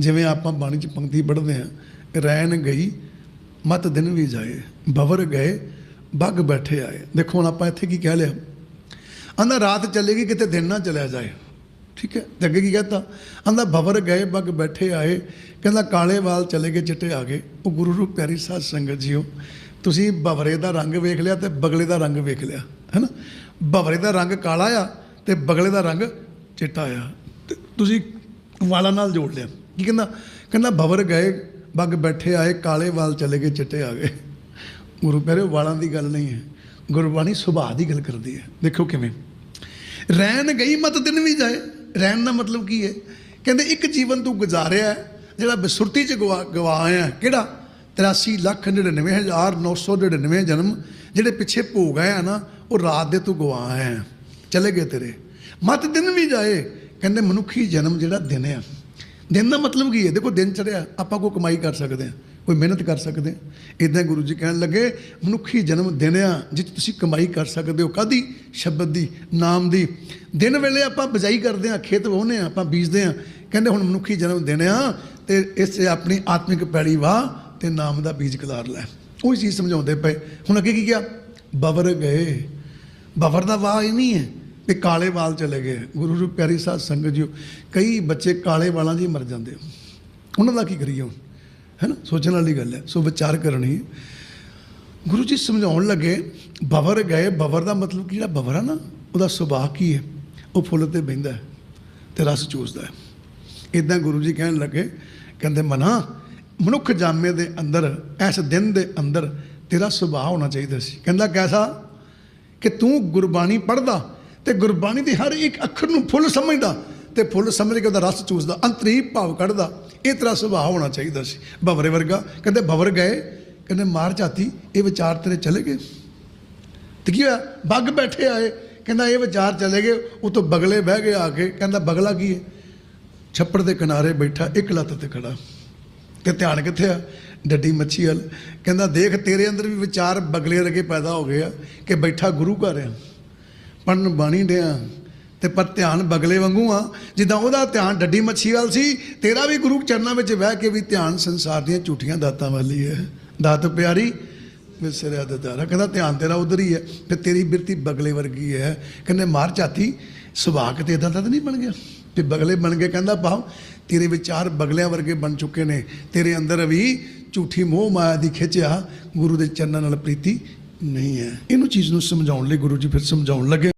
ਜਿਵੇਂ ਆਪਾਂ ਬਾਣੀ ਚ ਪੰਕਤੀ ਪੜ੍ਹਦੇ ਆ ਰੈਣ ਗਈ, ਮਤ ਦਿਨ ਵੀ ਜਾਏ, ਬਵਰ ਗਏ, ਬੱਗ ਬੈਠੇ ਆਏ। ਦੇਖੋ ਹੁਣ ਆਪਾਂ ਇੱਥੇ ਕੀ ਕਹਿ ਲਿਆ? ਆਂਦਾ ਰਾਤ ਚੱਲੇਗੀ, ਕਿਤੇ ਦਿਨ ਨਾ ਚਲਿਆ ਜਾਏ। ਠੀਕ ਹੈ? ਤੇ ਅੱਗੇ ਕੀ ਕਹਤਾ? ਆਂਦਾ ਭਵਰ ਗਏ, ਬੱਗ ਬੈਠੇ ਆਏ, ਕਹਿੰਦਾ ਕਾਲੇ ਵਾਲ ਚਲੇ ਗਏ, ਚਿੱਟੇ ਆ ਗਏ। ਉਹ ਗੁਰੂ ਰੂਪ ਪਿਆਰੀ ਸਾਧ ਸੰਗਤ ਜੀਓ, ਤੁਸੀਂ ਭਵਰੇ ਦਾ ਰੰਗ ਵੇਖ ਲਿਆ ਤੇ ਬਗਲੇ ਦਾ ਰੰਗ ਵੇਖ ਲਿਆ ਹੈਨਾ ਭਵਰੇ ਦਾ ਰੰਗ ਕਾਲਾ ਆ ਤੇ ਬਗਲੇ ਦਾ ਰੰਗ ਚਿੱਟਾ ਆ। ਤੇ ਤੁਸੀਂ ਵਾਲਾਂ ਨਾਲ ਜੋੜ ਲਿਆ। ਕੀ ਕਹਿੰਦਾ? ਕਹਿੰਦਾ, ਭਵਰ ਗਏ ਬੱਗ ਬੈਠੇ ਆਏ, ਕਾਲੇ ਵਾਲ ਚਲੇ ਗਏ, ਚਿੱਟੇ ਆ ਗਏ। ਗੁਰੂ ਪਿਆਰੇ ਵਾਲਾਂ ਦੀ ਗੱਲ ਨਹੀਂ ਹੈ। ਗੁਰਬਾਣੀ ਸੁਭਾਅ ਦੀ ਗੱਲ ਕਰਦੀ ਹੈ। ਦੇਖੋ ਕਿਵੇਂ। ਰਹਿਣ ਗਈ ਮਤ ਦਿਨ ਵੀ ਜਾਏ। ਰਹਿਣ ਦਾ ਮਤਲਬ ਕੀ ਹੈ? ਕਹਿੰਦੇ, ਇੱਕ ਜੀਵਨ ਤੂੰ ਗੁਜ਼ਾਰਿਆ ਜਿਹੜਾ ਬਸੁਰਤੀ ਚ ਗਵਾ, ਗਵਾਇਆ ਕਿਹੜਾ? 83 ਲੱਖ 99 ਹਜ਼ਾਰ 999 ਜਨਮ, ਜਿਹੜੇ ਪਿੱਛੇ ਭੋਗ ਆਏ ਆ ਨਾ, ਉਹ ਰਾਤ ਦੇ ਤੂੰ ਗਵਾ ਆਇਆ ਹੈ। ਚਲੇ ਗਏ ਤੇਰੇ। ਮਤ ਦਿਨ ਵੀ ਜਾਏ। ਕਹਿੰਦੇ, ਮਨੁੱਖੀ ਜਨਮ ਜਿਹੜਾ ਦਿਨ ਆ। ਦਿਨ ਦਾ ਮਤਲਬ ਕੀ ਹੈ? ਦੇਖੋ, ਦਿਨ ਚੜਿਆ ਆਪਾਂ ਕੋਈ ਕਮਾਈ ਕਰ ਸਕਦੇ ਹਾਂ, ਕੋਈ ਮਿਹਨਤ ਕਰ ਸਕਦੇ ਹਾਂ। ਇਦਾਂ ਗੁਰੂ ਜੀ ਕਹਿਣ ਲੱਗੇ, ਮਨੁੱਖੀ ਜਨਮ ਦਿਨ ਆ ਜਿਸ 'ਚ ਤੁਸੀਂ ਕਮਾਈ ਕਰ ਸਕਦੇ ਹੋ। ਕਾਦੀ ਸ਼ਬਦ ਦੀ, ਨਾਮ ਦੀ। ਦਿਨ ਵੇਲੇ ਆਪਾਂ ਬਜਾਈ ਕਰਦੇ ਹਾਂ, ਖੇਤ ਵਾਹੁੰਦੇ ਹਾਂ, ਆਪਾਂ ਬੀਜਦੇ ਹਾਂ। ਕਹਿੰਦੇ ਹੁਣ ਮਨੁੱਖੀ ਜਨਮ ਦਿਨ ਆ, ਤੇ ਇਸ ਆਪਣੀ ਆਤਮਿਕ ਪੈੜੀ ਵਾਹ ਤੇ ਨਾਮ ਦਾ ਬੀਜ ਕਲਾਰ ਲੈ। ਉਹੀ ਚੀਜ਼ ਸਮਝਾਉਂਦੇ ਪਏ। ਹੁਣ ਅੱਗੇ ਕੀ ਕਿਹਾ? ਬਵਰ ਗਏ। ਬਵਰ ਦਾ ਵਾਹ ਇਹ ਨਹੀਂ ਹੈ। ਕਿ ਕਾਲੇ ਵਾਲ ਚਲੇ ਗਏ। ਗੁਰੂ ਜੀ ਪਿਆਰੀ ਸਾਧ ਸੰਗਤ ਜੀ ਕਈ ਬੱਚੇ ਕਾਲੇ ਵਾਲਾਂ 'ਚ ਮਰ ਜਾਂਦੇ ਉਹਨਾਂ ਦਾ ਕੀ ਕਰੀਏ ਹੁਣ? ਹੈ ਨਾ? ਸੋਚਣ ਵਾਲੀ ਗੱਲ ਹੈ। ਸੋ ਵਿਚਾਰ ਕਰਨੀ ਹੈ। ਗੁਰੂ ਜੀ ਸਮਝਾਉਣ ਲੱਗੇ ਬਵਰ ਗਏ। ਬਵਰ ਦਾ ਮਤਲਬ ਕੀ ਜਿਹੜਾ ਬਵਰ ਆ ਨਾ, ਉਹਦਾ ਸੁਭਾਅ ਕੀ ਹੈ? ਉਹ ਫੁੱਲ ਤੇ ਬਹਿੰਦਾ ਹੈ ਤੇ ਰਸ ਚੂਸਦਾ ਹੈ। ਇਦਾਂ ਗੁਰੂ ਜੀ ਕਹਿਣ ਲੱਗੇ, ਕਹਿੰਦੇ, ਮਨਾ, ਮਨੁੱਖ ਜਾਮੇ ਦੇ ਅੰਦਰ ਇਸ ਦਿਨ ਦੇ ਅੰਦਰ ਤੇਰਾ ਸੁਭਾਅ ਹੋਣਾ ਚਾਹੀਦਾ ਸੀ। ਕਹਿੰਦਾ, ਕੈਸਾ? ਕਿ ਤੂੰ ਗੁਰਬਾਣੀ ਪੜ੍ਹਦਾ ਤੇ ਗੁਰਬਾਣੀ ਦੇ ਹਰ ਇੱਕ ਅੱਖਰ ਨੂੰ ਫੁੱਲ ਸਮਝਦਾ ਤੇ ਫੁੱਲ ਸਮਝ ਕੇ ਉਹਦਾ ਰਸ ਚੂਸਦਾ ਅੰਤਰੀ ਭਾਵ ਕੱਢਦਾ। ਇਹ ਤੇਰਾ ਸੁਭਾਅ ਹੋਣਾ ਚਾਹੀਦਾ ਸੀ। ਭਵਰੇ ਵਰਗਾ ਕਹਿੰਦੇ, ਭਵਰ ਗਏ। ਕਹਿੰਦੇ, ਮਾਰ ਜਾਤੀ ਇਹ ਵਿਚਾਰ ਤੇਰੇ ਚਲੇ ਗਏ। ਤੇ ਕੀ ਹੋਇਆ? ਬੱਗ ਬੈਠੇ ਆਏ। ਕਹਿੰਦਾ, ਇਹ ਵਿਚਾਰ ਚਲੇ ਗਏ। ਉਹ ਤੋਂ ਬਗਲੇ ਬਹਿ ਗਏ ਆ ਕੇ। ਕਹਿੰਦਾ, ਬਗਲਾ ਕੀ ਹੈ? ਛੱਪੜ ਦੇ ਕਿਨਾਰੇ ਬੈਠਾ, ਇੱਕ ਲੱਤ ਤੇ ਖੜਾ। ਤੇ ਧਿਆਨ ਕਿੱਥੇ ਆ? ਡੱਡੀ ਮੱਛੀ ਵੱਲ। ਕਹਿੰਦਾ, ਦੇਖ, ਤੇਰੇ ਅੰਦਰ ਵੀ ਵਿਚਾਰ ਬਗਲੇ ਵਰਗੇ ਪੈਦਾ ਹੋ ਗਏ ਆ ਕਿ ਬੈਠਾ ਗੁਰੂ ਘਰ ਆ। ਪੜਨ ਬਾਣੀ ਡਿਆ ਤੇ ਪਰ ਧਿਆਨ ਬਗਲੇ ਵਾਂਗੂ ਆ। ਜਿੱਦਾਂ ਉਹਦਾ ਧਿਆਨ ਡੱਡੀ ਮੱਛੀ ਵੱਲ ਸੀ, ਤੇਰਾ ਵੀ ਗੁਰੂ ਚਰਨਾਂ ਵਿੱਚ ਬਹਿ ਕੇ ਵੀ ਧਿਆਨ ਸੰਸਾਰ ਦੀਆਂ ਝੂਠੀਆਂ ਦਾਤਾਂ ਵਾਲੀ ਹੈ ਦਾਤ ਪਿਆਰੀ ਵਿਸਰਿਆ ਦਦਾਰਾ ਕਹਿੰਦਾ ਧਿਆਨ ਤੇਰਾ ਉਧਰ ਹੀ ਹੈ, ਤੇ ਤੇਰੀ ਬਿਰਤੀ ਬਗਲੇ ਵਰਗੀ ਹੈ। ਕਹਿੰਦੇ ਮਾਰ ਝਾਤੀ, ਸੁਭਾਅ ਕਿਤੇ ਇਦਾਂ ਦਾ ਤਾਂ ਨਹੀਂ ਬਣ ਗਿਆ? ਤੇ ਬਗਲੇ ਬਣ ਗਏ, ਕਹਿੰਦਾ ਭਾਵ ਤੇਰੇ ਵਿਚਾਰ ਬਗਲਿਆਂ ਵਰਗੇ ਬਣ ਚੁੱਕੇ ਨੇ। ਤੇਰੇ ਅੰਦਰ ਵੀ ਝੂਠੀ ਮੋਹ ਮਾਇਆ ਦੀ ਖਿੱਚਿਆ ਗੁਰੂ ਦੇ ਚਰਨਾਂ ਨਾਲ ਪ੍ਰੀਤੀ ਨਹੀਂ ਹੈ। ਇਹਨੂੰ ਚੀਜ਼ ਨੂੰ ਸਮਝਾਉਣ ਲਈ ਗੁਰੂ ਜੀ ਫਿਰ ਸਮਝਾਉਣ ਲੱਗੇ।